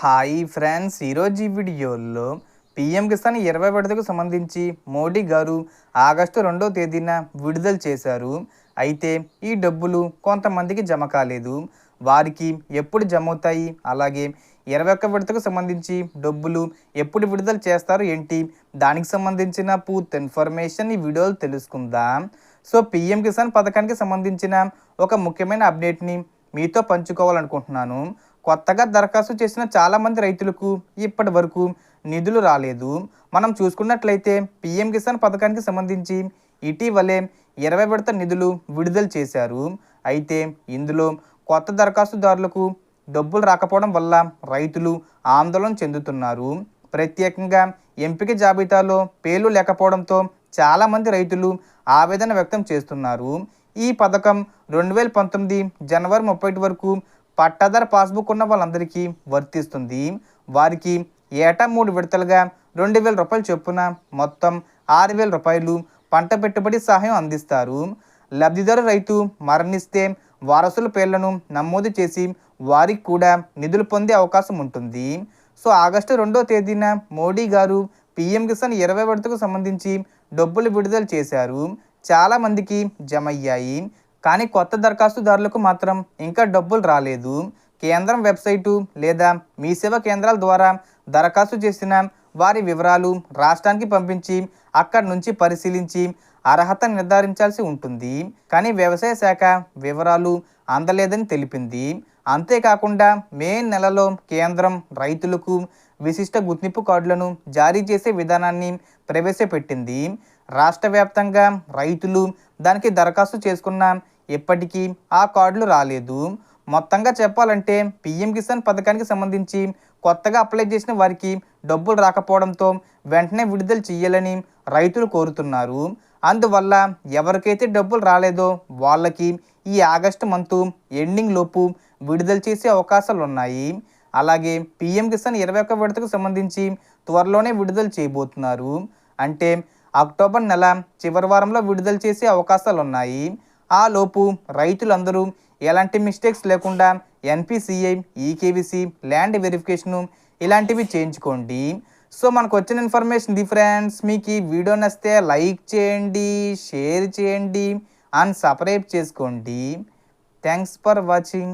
Hi friends ఈరోజు ఈ వీడియోలో పిఎం కిసాన్ ఇరవై విడతకు సంబంధించి మోడీ గారు ఆగస్టు రెండో తేదీన విడుదల చేశారు. అయితే ఈ డబ్బులు కొంతమందికి జమ కాలేదు. వారికి ఎప్పుడు జమ అవుతాయి అలాగే ఇరవై ఒక్క విడతకు సంబంధించి డబ్బులు ఎప్పుడు విడుదల చేస్తారు ఏంటి? దానికి సంబంధించిన పూర్తి ఇన్ఫర్మేషన్ ఈ వీడియోలో తెలుసుకుందాం. సో పిఎం కిసాన్ పథకానికి సంబంధించిన ఒక ముఖ్యమైన అప్డేట్ని మీతో పంచుకోవాలనుకుంటున్నాను. కొత్తగా దరఖాస్తు చేసిన చాలామంది రైతులకు ఇప్పటి వరకు నిధులు రాలేదు. మనం చూసుకున్నట్లయితే పిఎం కిసాన్ పథకానికి సంబంధించి ఇటీవలే ఇరవై విడత నిధులు విడుదల చేశారు. అయితే ఇందులో కొత్త దరఖాస్తుదారులకు డబ్బులు రాకపోవడం వల్ల రైతులు ఆందోళన చెందుతున్నారు. ప్రత్యేకంగా ఎంపిక జాబితాలో పేర్లు లేకపోవడంతో చాలామంది రైతులు ఆవేదన వ్యక్తం చేస్తున్నారు. ఈ పథకం రెండు వేల పంతొమ్మిది జనవరి ముప్పై వరకు పట్టాదారు పాస్బుక్ ఉన్న వాళ్ళందరికీ వర్తిస్తుంది. వారికి ఏటా మూడు విడతలుగా రెండు వేల రూపాయలు చొప్పున మొత్తం ఆరు వేల రూపాయలు పంట పెట్టుబడి సహాయం అందిస్తారు. లబ్ధిదారు రైతు మరణిస్తే వారసుల పేర్లను నమోదు చేసి వారికి కూడా నిధులు పొందే అవకాశం ఉంటుంది. సో ఆగస్టు రెండో తేదీన మోడీ గారు పిఎం కిసాన్ ఇరవై విడతకు సంబంధించి డబ్బులు విడుదల చేశారు. చాలామందికి జమ అయ్యాయి కానీ కొత్త దరఖాస్తుదారులకు మాత్రం ఇంకా డబ్బులు రాలేదు. కేంద్రం వెబ్సైటు లేదా మీ సేవా కేంద్రాల ద్వారా దరఖాస్తు చేసిన వారి వివరాలు రాష్ట్రానికి పంపించి అక్కడి నుంచి పరిశీలించి అర్హత నిర్ధారించాల్సి ఉంటుంది. కానీ వ్యవసాయ శాఖ వివరాలు అందలేదని తెలిపింది. అంతేకాకుండా మే నెలలో కేంద్రం రైతులకు విశిష్ట గుర్తింపు కార్డులను జారీ చేసే విధానాన్ని ప్రవేశపెట్టింది. రాష్ట్ర వ్యాప్తంగా రైతులు దానికి దరఖాస్తు చేసుకున్న ఇప్పటికీ ఆ కార్డులు రాలేదు. మొత్తంగా చెప్పాలంటే పిఎం కిసాన్ పథకానికి సంబంధించి కొత్తగా అప్లై చేసిన వారికి డబ్బులు రాకపోవడంతో వెంటనే విడుదల చేయాలని రైతులు కోరుతున్నారు. అందువల్ల ఎవరికైతే డబ్బులు రాలేదో వాళ్ళకి ఈ ఆగస్టు మంత్ ఎండింగ్ లోపు విడుదల చేసే అవకాశాలు ఉన్నాయి. అలాగే పిఎం కిసాన్ ఇరవై ఒక్క విడతకు సంబంధించి త్వరలోనే విడుదల చేయబోతున్నారు. అంటే అక్టోబర్ నెల చివరి వారంలో విడుదల చేసే అవకాశాలు ఉన్నాయి ఆ లోపు రైతులందరూ ఎలాంటి మిస్టేక్స్ లేకుండా ఎన్పిసిఐ ఈకేవిసి ల్యాండ్ వెరిఫికేషను ఇలాంటివి చేయించుకోండి. సో మనకు వచ్చిన ఇన్ఫర్మేషన్ ది ఫ్రెండ్స్ మీకు ఈ వీడియో నచ్చితే లైక్ చేయండి షేర్ చేయండి అండ్ సబ్స్క్రైబ్ చేసుకోండి. Thanks for watching.